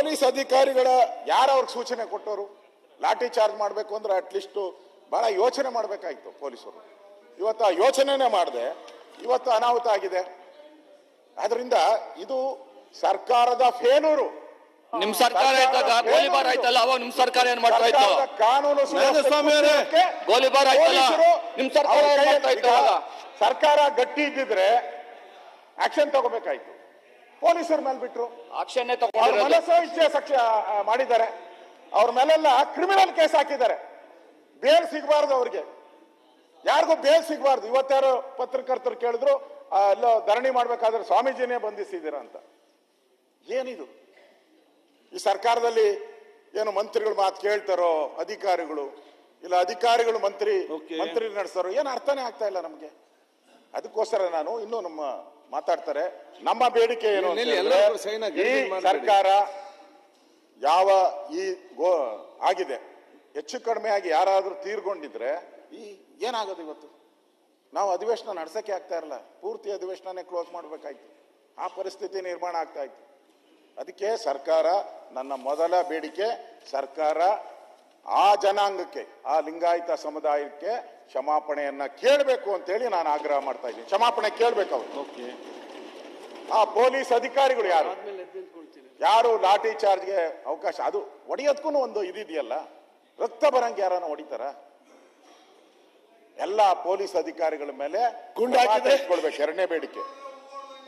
Police ಅಧಿಕಾರಿಗಳ ಯಾರು ಅವ್ರಿಗೆ ಸೂಚನೆ ಕೊಟ್ಟವರು? ಲಾಠಿ ಚಾರ್ಜ್ ಮಾಡಬೇಕು ಅಂದ್ರೆ ಅಟ್ಲೀಸ್ಟ್ ಬಹಳ ಯೋಚನೆ ಮಾಡಬೇಕಾಯ್ತು ಪೊಲೀಸರು. ಇವತ್ತು ಆ ಯೋಚನೆನೇ ಮಾಡಿದೆ. ಇವತ್ತು ಅನಾಹುತ ಆಗಿದೆ. ಆದ್ರಿಂದ ಇದು ಸರ್ಕಾರದ ಫೇಲೂರು ನಿಮ್ ಸರ್ಕಾರ ಇದ್ದಾಗ ಗೋಲಿಬಾರ್ ಆಯ್ತಲ್ಲ? ಅವಾಗ ನಿಮ್ ಸರ್ಕಾರ ಏನ್ ಮಾಡ್ತಾ ಇತ್ತು? ಕಾನೂನು ಗೋಲಿಬಾರ್ ಆಯ್ತಲ್ಲ? ನಿಮ್ ಸರ್ಕಾರ ಅವ್ರ ಮಾಡ್ತಾ ಇತ್ತು ಸರ್ಕಾರ ಗಟ್ಟಿ ಇದ್ದಿದ್ರೆ ಆಕ್ಷನ್ ತಗೋಬೇಕಾಯ್ತು. ಪೊಲೀಸರ ಮೇಲೆ ಬಿಟ್ರು. ಆಕ್ಷನ್ ಮನಸ್ಸು ಇಚ್ಛೆ ಸಕ್ಷ ಮಾಡಿದ್ದಾರೆ. ಅವ್ರ ಮೇಲೆಲ್ಲ ಕ್ರಿಮಿನಲ್ ಕೇಸ್ ಹಾಕಿದ್ದಾರೆ. ಬೇಲ್ ಸಿಗಬಾರ್ದು ಅವ್ರಿಗೆ. ಯಾರಿಗೂ ಬೇಲ್ ಸಿಗಬಾರ್ದು. ಇವತ್ತಾರು ಪತ್ರಕರ್ತರು ಕೇಳಿದ್ರು ಎಲ್ಲ ಧರಣಿ ಮಾಡ್ಬೇಕಾದ್ರೆ ಸ್ವಾಮೀಜಿನೇ ಬಂಧಿಸಿದ್ದೀರಾ ಅಂತ. ಏನಿದು? ಈ ಸರ್ಕಾರದಲ್ಲಿ ಏನು ಮಂತ್ರಿಗಳು ಮಾತು ಕೇಳ್ತಾರೋ ಅಧಿಕಾರಿಗಳು ಇಲ್ಲ ಅಧಿಕಾರಿಗಳು ಮಂತ್ರಿ. ಮಂತ್ರಿ ನಡೆಸ್ತಾರೋ ಏನು ಅರ್ಥನೇ ಆಗ್ತಾ ಇಲ್ಲ ನಮಗೆ. ಅದಕ್ಕೋಸ್ಕರ ನಾನು ಇನ್ನೂ ನಮ್ಮ ಮಾತಾಡ್ತಾರೆ. ನಮ್ಮ ಬೇಡಿಕೆ ಏನು ಈ ಸರ್ಕಾರ ಯಾವ ಈ ಗೋ ಆಗಿದೆ. ಹೆಚ್ಚು ಕಡಿಮೆ ಆಗಿ ಯಾರಾದರೂ ತೀರ್ಕೊಂಡಿದ್ರೆ ಈ ಏನಾಗೋದು ಇವತ್ತು? ನಾವು ಅಧಿವೇಶನ ನಡೆಸೋಕ್ಕೆ ಆಗ್ತಾ ಇರಲ್ಲ. ಪೂರ್ತಿ ಅಧಿವೇಶನನೇ ಕ್ಲೋಸ್ ಮಾಡಬೇಕಾಯ್ತು. ಆ ಪರಿಸ್ಥಿತಿ ನಿರ್ಮಾಣ ಆಗ್ತಾ ಇತ್ತು. ಅದಕ್ಕೆ ಸರ್ಕಾರ ನನ್ನ ಮೊದಲ ಬೇಡಿಕೆ ಸರ್ಕಾರ ಆ ಜನಾಂಗಕ್ಕೆ ಆ ಲಿಂಗಾಯತ ಸಮುದಾಯಕ್ಕೆ ಕ್ಷಮಾಪಣೆಯನ್ನ ಕೇಳಬೇಕು ಅಂತೇಳಿ ನಾನು ಆಗ್ರಹ ಮಾಡ್ತಾ ಇದ್ದೀನಿ. ಕ್ಷಮಾಪಣೆ ಕೇಳಬೇಕು ಅವರು. ಓಕೆ. ಆ ಪೊಲೀಸ್ ಅಧಿಕಾರಿಗಳು ಯಾರು? ಯಾರು ಲಾಠಿ ಚಾರ್ಜ್ಗೆ ಅವಕಾಶ? ಅದು ಹೊಡೆಯೋದಕ್ಕೂ ಒಂದು ಇದಿದೆಯಲ್ಲ? ರಕ್ತ ಬರಂಗೆ ಯಾರನ್ನ ಹೊಡಿತಾರ? ಎಲ್ಲ ಪೊಲೀಸ್ ಅಧಿಕಾರಿಗಳ ಮೇಲೆ? ಕೊಡ್ಬೇಕು ಎರಡನೇ ಬೇಡಿಕೆ.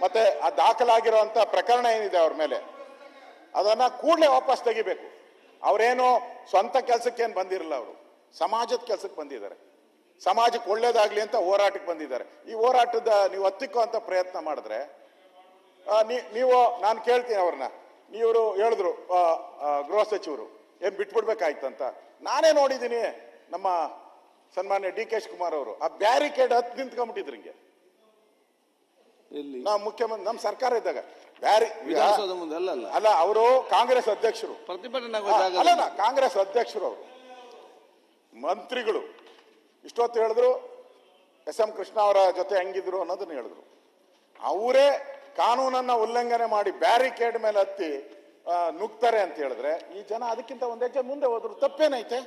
ಮತ್ತೆ ಆ ದಾಖಲಾಗಿರುವಂತ ಪ್ರಕರಣ ಏನಿದೆ ಅವ್ರ ಮೇಲೆ? ಅದನ್ನ ಕೂಡಲೇ ವಾಪಸ್ ತೆಗಿಬೇಕು. ಅವ್ರೇನು ಸ್ವಂತ ಕೆಲಸಕ್ಕೆ ಏನು ಬಂದಿರಲ್ಲ ಅವರು. ಸಮಾಜದ ಕೆಲಸಕ್ಕೆ ಬಂದಿದ್ದಾರೆ. ಸಮಾಜಕ್ಕೆ ಒಳ್ಳೇದಾಗಲಿ ಅಂತ ಹೋರಾಟಕ್ಕೆ ಬಂದಿದ್ದಾರೆ. ಈ ಹೋರಾಟದ ನೀವು ಹತ್ತಿಕ್ಕೋ ಅಂತ ಪ್ರಯತ್ನ ಮಾಡಿದ್ರೆ ನೀವು, ನಾನು ಕೇಳ್ತೀನಿ ಅವ್ರನ್ನ. ನೀವರು ಹೇಳಿದ್ರು ಗೃಹ ಸಚಿವರು, ಏನು ಬಿಟ್ಬಿಡ್ಬೇಕಾಯ್ತಂತ ನಾನೇ ನೋಡಿದ್ದೀನಿ ನಮ್ಮ ಸನ್ಮಾನ್ಯ ಡಿ ಕೆ ಶಿವಕುಮಾರ್ ಅವರು. ಆ ಬ್ಯಾರಿಕೇಡ್ ಹತ್ತು ನಿಂತ್ಕೊಂಡ್ಬಿಟ್ಟಿದ್ರಿಂಗೆ ಎಲ್ಲಿ ನಾವು ಮುಖ್ಯಮಂತ್ರಿ ನಮ್ಮ ಸರ್ಕಾರ ಇದ್ದಾಗ. ಬ್ಯಾರಿ ವಿಧಾನಸೌಧ ಮುಂದೆ ಅಲ್ಲ ಅಲ್ಲ? ಅಲ್ಲ ಅವರು ಕಾಂಗ್ರೆಸ್ ಅಧ್ಯಕ್ಷರು. ಪ್ರತಿಭಟನೆ ಅಲ್ಲ ಕಾಂಗ್ರೆಸ್ ಅಧ್ಯಕ್ಷರು ಅವರು. ಮಂತ್ರಿಗಳು. ಇಷ್ಟೊತ್ತು ಹೇಳಿದ್ರು ಎಸ್ ಎಂ ಕೃಷ್ಣ ಅವರ ಜೊತೆ ಹೆಂಗಿದ್ರು ಅನ್ನೋದನ್ನ ಹೇಳಿದ್ರು. ಅವರೇ ಕಾನೂನನ್ನ ಉಲ್ಲಂಘನೆ ಮಾಡಿ ಬ್ಯಾರಿಕೇಡ್ ಮೇಲೆ ಹತ್ತಿ ನುಗ್ತಾರೆ ಅಂತ ಹೇಳಿದ್ರೆ ಈ ಜನ ಅದಕ್ಕಿಂತ ಒಂದ್ ಹೆಜ್ಜೆ ಮುಂದೆ ಹೋದ್ರು. ತಪ್ಪೇನೈತೆ?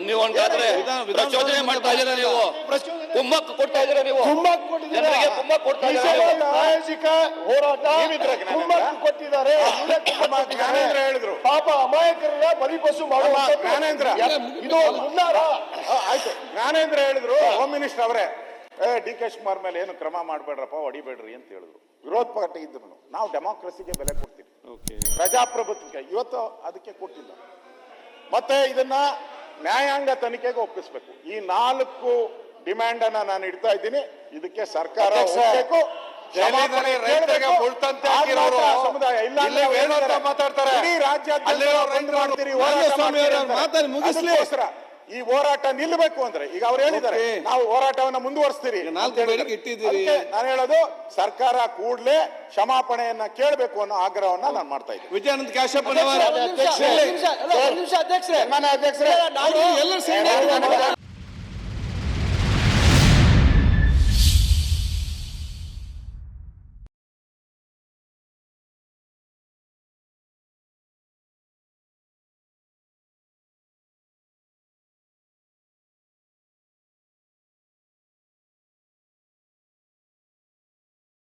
ನೀವು ಹಂಗಾದ್ರೆ ವಿಧಾನ- ಪ್ರಚೋದನೆ ಮಾಡ್ತಾ ಇದ್ದೀರಾ ನೀವು? ಕುಮ್ಮಕ್ಕು ಕೊಡ್ತಾ ಇದ್ರೆ ನೀವು. ಕುಮ್ಮಕ್ಕು ಕೊಟ್ಟಿದ್ದೀರಾ? ಜನರಿಗೆ ಕೊಡ್ತಾ ಇದ್ದೀರಾ? ಹೋರಾಟ ನೀವಿದ್ರ? ಕುಮ್ಮಕ್ಕು ಕೊಟ್ಟಿದ್ದಾರೆ. ಜ್ಞಾನೇಂದ್ರ ಹೇಳಿದ್ರು. ಪಾಪ ಅಮಾಯಕರನ್ನ ಬಲಿಪಶು ಮಾಡುವ ಜ್ಞಾನೇಂದ್ರ. ಇದು ಹುನ್ನಾರ. ಆ, ಆಯ್ತು. ಜ್ಞಾನೇಂದ್ರ ಹೇಳಿದ್ರು ಹೋಮ್ ಮಿನಿಸ್ಟರ್ ಅವರೇ ಏ ಡಿ. ಕೆ. ಶಿವಕುಮಾರ್ ಮೇಲೆ ಏನು ಕ್ರಮ ಮಾಡಬೇಡ್ರಪ್ಪ ಹೊಡಿಬೇಡ್ರಿ ಅಂತ ಹೇಳಿದ್ರು. ವಿರೋಧ ಪಾರ್ಟಿ ಇದ್ರು. ನಾವು ಡೆಮಾಕ್ರಸಿಗೆ ಬೆಲೆ ಕೊಡ್ತೀವಿ. ಓಕೆ. ಪ್ರಜಾಪ್ರಭುತ್ವಕ್ಕೆ ಇವತ್ತು ಅದಕ್ಕೆ ಕೊಟ್ಟಿಲ್ಲ. ಮತ್ತೆ ಇದನ್ನ ನ್ಯಾಯಾಂಗ ತನಿಖೆಗೆ ಒಪ್ಪಿಸ್ಬೇಕು. ಈ ನಾಲ್ಕು ಡಿಮ್ಯಾಂಡ್ ಅನ್ನ ನಾನು ಇಡ್ತಾ ಇದ್ದೀನಿ. ಇದಕ್ಕೆ ಸರ್ಕಾರ ಸಮುದಾಯ ಇಲ್ಲ. ಮಾತಾಡ್ತಾರೆ. ಈ ಹೋರಾಟ ನಿಲ್ಲಬೇಕು ಅಂದ್ರೆ ಈಗ ಅವ್ರು ಹೇಳಿದ್ದಾರೆ. ನಾವು ಹೋರಾಟವನ್ನ ಮುಂದುವರಿಸ್ತೀರಿ ನಾನು ಹೇಳೋದು ಸರ್ಕಾರ ಕೂಡಲೇ ಕ್ಷಮಾಪಣೆಯನ್ನ ಕೇಳಬೇಕು ಅನ್ನೋ ಆಗ್ರಹವನ್ನ ನಾನು ಮಾಡ್ತಾ ಇದ್ದೀನಿ. ವಿಜಯಾನಂದ ಕಾಶ್ಯಪ್ ಅಧ್ಯಕ್ಷರೇ,